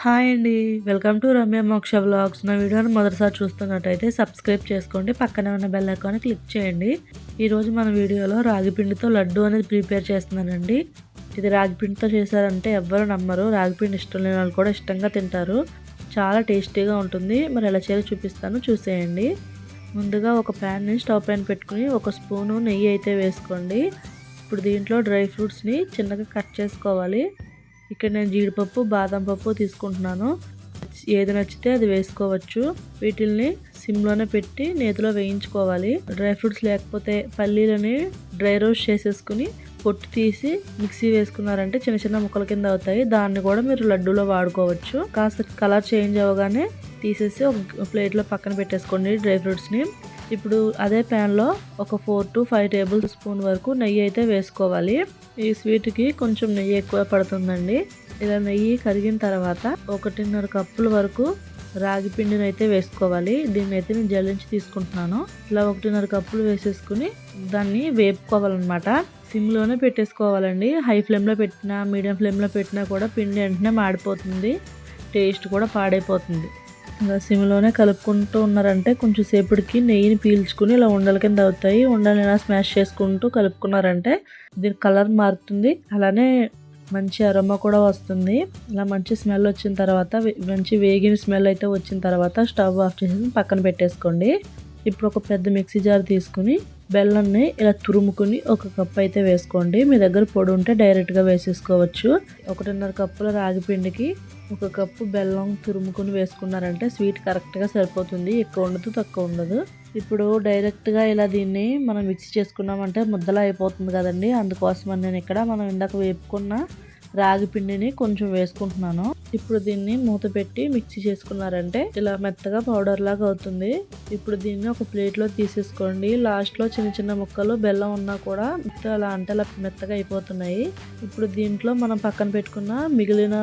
Hi అండి. Welcome to Ramya మోక్ష blogs నా వీడియోని మొదటిసారి చూస్తున్నట్టయితే సబ్స్క్రైబ్ చేసుకోండి. పక్కనే ఉన్న బెల్ ఐకాన్ క్లిక్ చేయండి. ఈరోజు మన వీడియోలో రాగిపిండితో లడ్డు అనేది ప్రిపేర్ చేస్తున్నానండి. ఇది రాగిపిండితో చేశారంటే ఎవ్వరు నమ్మరు. రాగిపిండి ఇష్టం లేని వాళ్ళు కూడా ఇష్టంగా తింటారు. చాలా టేస్టీగా ఉంటుంది. మరి ఎలా చేయాలో చూపిస్తాను. చూసేయండి. ముందుగా ఒక ప్యాన్ని స్టవ్ పైన పెట్టుకుని ఒక స్పూను నెయ్యి అయితే వేసుకోండి. ఇప్పుడు దీంట్లో డ్రై ఫ్రూట్స్ని చిన్నగా కట్ చేసుకోవాలి. ఇక్కడ నేను జీడిపప్పు బాదం పప్పు తీసుకుంటున్నాను. ఏది నచ్చితే అది వేసుకోవచ్చు. వీటిల్ని సిమ్లోనే పెట్టి నేతిలో వేయించుకోవాలి. డ్రై ఫ్రూట్స్ లేకపోతే పల్లీలని డ్రై రోస్ట్ చేసేసుకుని పొట్టు తీసి మిక్సీ వేసుకున్నారంటే చిన్న చిన్న ముక్కల కింద అవుతాయి. దాన్ని కూడా మీరు లడ్డూలో వాడుకోవచ్చు. కాస్త కలర్ చేంజ్ అవ్వగానే తీసేసి ఒక ప్లేట్లో పక్కన పెట్టేసుకోండి డ్రై ఫ్రూట్స్ని. ఇప్పుడు అదే ప్యాన్లో ఒక four to five tablespoon వరకు నెయ్యి అయితే వేసుకోవాలి. ఈ స్వీట్కి కొంచెం నెయ్యి ఎక్కువ పడుతుందండి. ఇలా నెయ్యి కరిగిన తర్వాత ఒకటిన్నర కప్పుల వరకు రాగి పిండిని అయితే వేసుకోవాలి. దీన్ని అయితే నేను జల్లించి తీసుకుంటున్నాను. ఇలా ఒకటిన్నర కప్పులు వేసేసుకుని దాన్ని వేపుకోవాలన్నమాట. సిమ్లోనే పెట్టేసుకోవాలండి. హై ఫ్లేమ్లో పెట్టినా మీడియం ఫ్లేమ్లో పెట్టినా కూడా పిండి వెంటనే మాడిపోతుంది. టేస్ట్ కూడా పాడైపోతుంది. ఇలా సిమ్లోనే కలుపుకుంటూ ఉన్నారంటే కొంచెం సేపటికి నెయ్యిని పీల్చుకుని ఇలా ఉండల కింద అవుతాయి. ఉండలు ఇలా స్మాష్ చేసుకుంటూ కలుపుకున్నారంటే దీని కలర్ మారుతుంది. అలానే మంచి అరోమా కూడా వస్తుంది. ఇలా మంచి స్మెల్ వచ్చిన తర్వాత మంచి వేగిన స్మెల్ అయితే వచ్చిన తర్వాత స్టవ్ ఆఫ్ చేసి పక్కన పెట్టేసుకోండి. ఇప్పుడు ఒక పెద్ద మిక్సీ జార్ తీసుకుని బెల్లాన్ని ఇలా తురుముకుని ఒక కప్ అయితే వేసుకోండి. మీ దగ్గర పొడి ఉంటే డైరెక్ట్గా వేసేసుకోవచ్చు. ఒకటిన్నర కప్పుల రాగి పిండికి ఒక కప్పు బెల్లం తురుముకొని వేసుకున్నారంటే స్వీట్ కరెక్ట్గా సరిపోతుంది. ఎక్కువ ఉండదు తక్కువ ఉండదు. ఇప్పుడు డైరెక్ట్గా ఇలా దీన్ని మనం మిక్స్ చేసుకున్నామంటే ముద్దలా అయిపోతుంది కదండి. అందుకోసం నేను ఇక్కడ మనం ఇందాక వేపుకున్న రాగి పిండిని కొంచెం వేసుకుంటున్నాను. ఇప్పుడు దీన్ని మూత పెట్టి మిక్సీ చేసుకున్నారంటే ఇలా మెత్తగా పౌడర్ లాగా అవుతుంది. ఇప్పుడు దీన్ని ఒక ప్లేట్లో తీసేసుకోండి. లాస్ట్లో చిన్న చిన్న ముక్కలు బెల్లం ఉన్నా కూడా అలా అంటే అలా మెత్తగా అయిపోతున్నాయి. ఇప్పుడు దీంట్లో మనం పక్కన పెట్టుకున్న మిగిలిన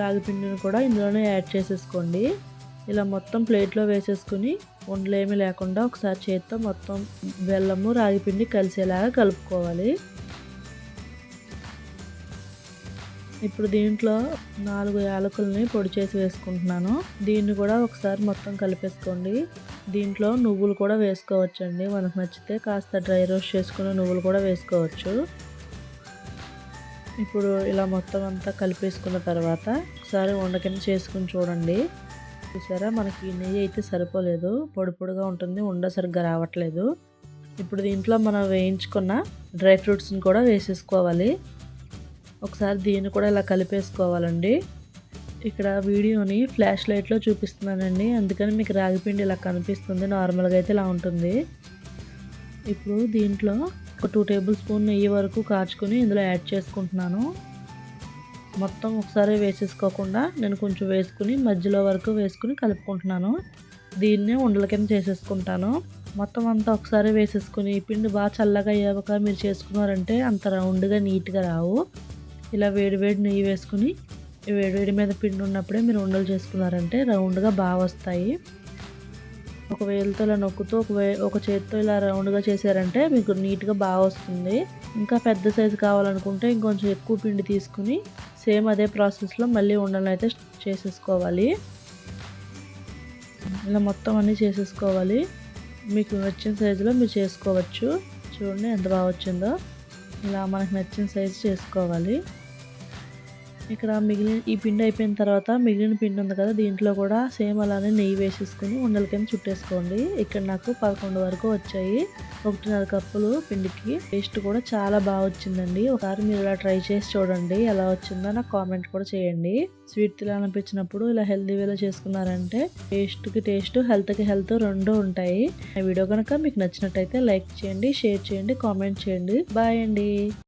రాగి పిండిని కూడా ఇందులోనే యాడ్ చేసేసుకోండి. ఇలా మొత్తం ప్లేట్లో వేసేసుకుని ఉండలేమి లేకుండా ఒకసారి చేత్తో మొత్తం బెల్లము రాగి పిండి కలిసేలాగా కలుపుకోవాలి. ఇప్పుడు దీంట్లో నాలుగు యాలకుల్ని పొడి చేసి వేసుకుంటున్నాను. దీన్ని కూడా ఒకసారి మొత్తం కలిపేసుకోండి. దీంట్లో నువ్వులు కూడా వేసుకోవచ్చండి. మనకు నచ్చితే కాస్త డ్రై రోస్ట్ చేసుకుని నువ్వులు కూడా వేసుకోవచ్చు. ఇప్పుడు ఇలా మొత్తం అంతా కలిపేసుకున్న తర్వాత ఒకసారి వండకింద చేసుకుని చూడండి. చూసారా? మనకి నెయ్యి అయితే సరిపోలేదు. పొడి పొడిగా ఉంటుంది. ఉండ సరిగ్గా రావట్లేదు. ఇప్పుడు దీంట్లో మనం వేయించుకున్న డ్రై ఫ్రూట్స్ని కూడా వేసేసుకోవాలి. ఒకసారి దీన్ని కూడా ఇలా కలిపేసుకోవాలండి. ఇక్కడ వీడియోని ఫ్లాష్ లైట్లో చూపిస్తున్నానండి. అందుకని మీకు రాగిపిండి ఇలా కనిపిస్తుంది. నార్మల్గా అయితే ఇలా ఉంటుంది. ఇప్పుడు దీంట్లో ఒక టూ టేబుల్ స్పూన్ నెయ్యి వరకు కాచుకొని ఇందులో యాడ్ చేసుకుంటున్నాను. మొత్తం ఒకసారి వేసేసుకోకుండా నేను కొంచెం వేసుకుని మధ్యలో వరకు వేసుకుని కలుపుకుంటున్నాను. దీన్నే ఉండల కింద చేసేసుకుంటాను. మొత్తం అంతా ఒకసారి వేసేసుకుని పిండి బాగా చల్లగా అయ్యాక మీరు చేసుకున్నారంటే అంత రౌండ్గా నీట్గా రావు. ఇలా వేడి వేడి నెయ్యి వేసుకుని వేడి వేడి మీద పిండి ఉన్నప్పుడే మీరు ఉండలు చేసుకున్నారంటే రౌండ్గా బాగా వస్తాయి. ఒక వేలతో ఇలా నొక్కుతూ ఒక వే ఒక చేతితో ఇలా రౌండ్గా చేశారంటే మీకు నీట్గా బాగా వస్తుంది. ఇంకా పెద్ద సైజు కావాలనుకుంటే ఇంకొంచెం ఎక్కువ పిండి తీసుకుని సేమ్ అదే ప్రాసెస్లో మళ్ళీ ఉండలు అయితే చేసేసుకోవాలి. ఇలా మొత్తం అన్నీ చేసేసుకోవాలి. మీకు నచ్చిన సైజులో మీరు చేసుకోవచ్చు. చూడండి ఎంత బాగా వచ్చిందో. ఇలా మనకు నచ్చిన సైజు చేసుకోవాలి. ఇక్కడ మిగిలిన ఈ పిండి అయిపోయిన తర్వాత మిగిలిన పిండి ఉంది కదా దీంట్లో కూడా సేమ్ అలానే నెయ్యి వేసేసుకుని ఉండల కింద చుట్టేసుకోండి. ఇక్కడ నాకు పదకొండు వరకు వచ్చాయి. ఒకటిన్నర కప్పులు పిండికి. టేస్ట్ కూడా చాలా బాగా వచ్చిందండి. ఒకసారి మీరు ఇలా ట్రై చేసి చూడండి ఎలా వచ్చిందో నాకు కామెంట్ కూడా చేయండి. స్వీట్ తినాలనిపించినప్పుడు ఇలా హెల్తీ వేలో చేసుకున్నారంటే టేస్ట్కి టేస్ట్ హెల్త్కి హెల్త్ రెండు ఉంటాయి. ఈ వీడియో కనుక మీకు నచ్చినట్టయితే లైక్ చేయండి షేర్ చేయండి కామెంట్ చేయండి. బాయ్ అండి.